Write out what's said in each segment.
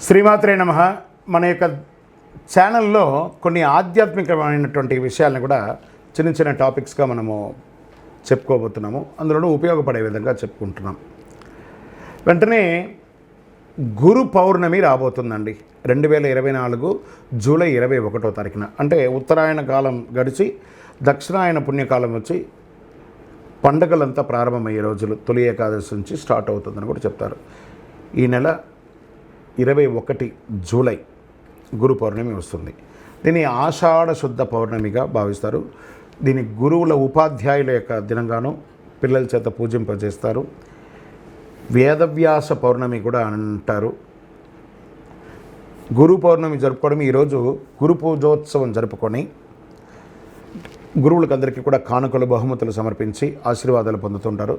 శ్రీమాత్రే నమ. మన యొక్క ఛానల్లో కొన్ని ఆధ్యాత్మికమైనటువంటి విషయాలను కూడా చిన్న చిన్న టాపిక్స్గా మనము చెప్పుకోబోతున్నాము. అందులోనూ ఉపయోగపడే విధంగా చెప్పుకుంటున్నాం. వెంటనే గురు పౌర్ణమి రాబోతుందండి. రెండు వేల ఇరవై నాలుగు జూలై ఇరవై ఒకటో తారీఖున. అంటే ఉత్తరాయణ కాలం గడిచి దక్షిణాయన పుణ్యకాలం వచ్చి పండగలంతా ప్రారంభమయ్యే రోజులు తొలి ఏకాదశి నుంచి స్టార్ట్ అవుతుందని కూడా చెప్తారు. ఈ నెల ఇరవై ఒకటి జూలై గురు పౌర్ణమి వస్తుంది. దీన్ని ఆషాఢ శుద్ధ పౌర్ణమిగా భావిస్తారు. దీని గురువుల ఉపాధ్యాయుల యొక్క దినంగాను పిల్లల చేత పూజింపజేస్తారు. వేదవ్యాస పౌర్ణమి కూడా అంటారు. గురు పౌర్ణమి జరుపుకోవడం ఈరోజు గురు పూజోత్సవం జరుపుకొని గురువులకు అందరికీ కూడా కానుకలు బహుమతులు సమర్పించి ఆశీర్వాదాలు పొందుతుంటారు.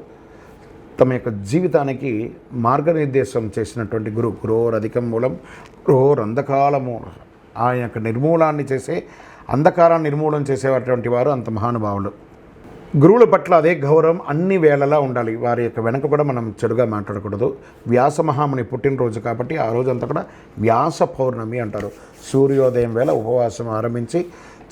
తమ యొక్క జీవితానికి మార్గనిర్దేశం చేసినటువంటి గురు గురోరధికం మూలం రోర్ అంధకాలము ఆయన యొక్క నిర్మూలాన్ని చేసే అంధకారాన్ని నిర్మూలన చేసేటువంటి వారు అంత మహానుభావులు. గురువుల పట్ల అదే గౌరవం అన్ని వేళలా ఉండాలి. వారి యొక్క వెనక కూడా మనం చెడుగా మాట్లాడకూడదు. వ్యాస మహాముని పుట్టినరోజు కాబట్టి ఆ రోజు అంతా కూడా వ్యాస పౌర్ణమి అంటారు. సూర్యోదయం వేళ ఉపవాసం ఆరంభించి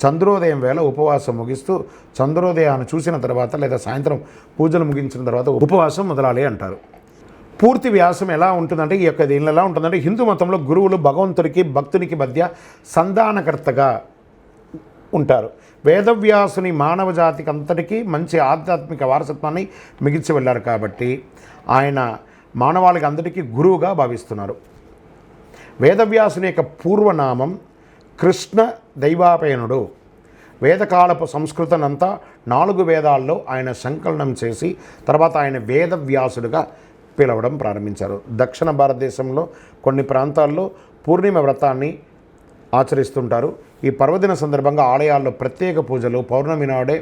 చంద్రోదయం వేళ ఉపవాసం ముగిస్తూ చంద్రోదయాన్ని చూసిన తర్వాత లేదా సాయంత్రం పూజలు ముగించిన తర్వాత ఉపవాసం మొదలాలి అంటారు. పూర్తి వ్యాసం ఎలా ఉంటుందంటే ఈ యొక్క దీనిలో ఎలా ఉంటుందంటే హిందూ మతంలో గురువులు భగవంతుడికి భక్తునికి మధ్య సంధానకర్తగా ఉంటారు. వేదవ్యాసుని మానవ జాతికి అంతటికీ మంచి ఆధ్యాత్మిక వారసత్వాన్ని మిగిల్చి వెళ్ళారు కాబట్టి ఆయన మానవాళికి అందరికీ గురువుగా భావిస్తున్నారు. వేదవ్యాసుని యొక్క పూర్వనామం కృష్ణ దైవాపయనుడు వేదకాలపు సంస్కృతనంతా నాలుగు వేదాల్లో ఆయన సంకలనం చేసి తర్వాత ఆయన వేదవ్యాసుడుగా పిలవడం ప్రారంభించారు. దక్షిణ భారతదేశంలో కొన్ని ప్రాంతాల్లో పూర్ణిమ వ్రతాన్ని ఆచరిస్తుంటారు. ఈ పర్వదిన సందర్భంగా ఆలయాల్లో ప్రత్యేక పూజలు పౌర్ణమి నాడే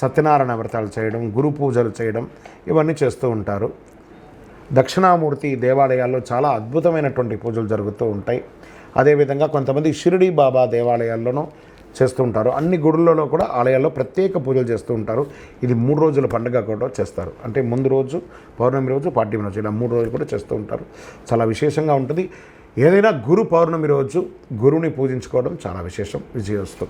సత్యనారాయణ వ్రతాలు చేయడం గురు పూజలు చేయడం ఇవన్నీ చేస్తూ ఉంటారు. దక్షిణామూర్తి దేవాలయాల్లో చాలా అద్భుతమైనటువంటి పూజలు జరుగుతూ ఉంటాయి. అదేవిధంగా కొంతమంది షిరిడి బాబా దేవాలయాల్లోనూ చేస్తూ ఉంటారు. అన్ని గుడులలో కూడా ఆలయాల్లో ప్రత్యేక పూజలు చేస్తూ ఉంటారు. ఇది మూడు రోజుల పండుగ కూడా చేస్తారు. అంటే ముందు రోజు పౌర్ణమి రోజు పాడ్యమి రోజు ఇలా మూడు రోజులు కూడా చేస్తూ ఉంటారు. చాలా విశేషంగా ఉంటుంది. ఏదైనా గురు పౌర్ణమి రోజు గురువుని పూజించుకోవడం చాలా విశేషం. విజయోస్తు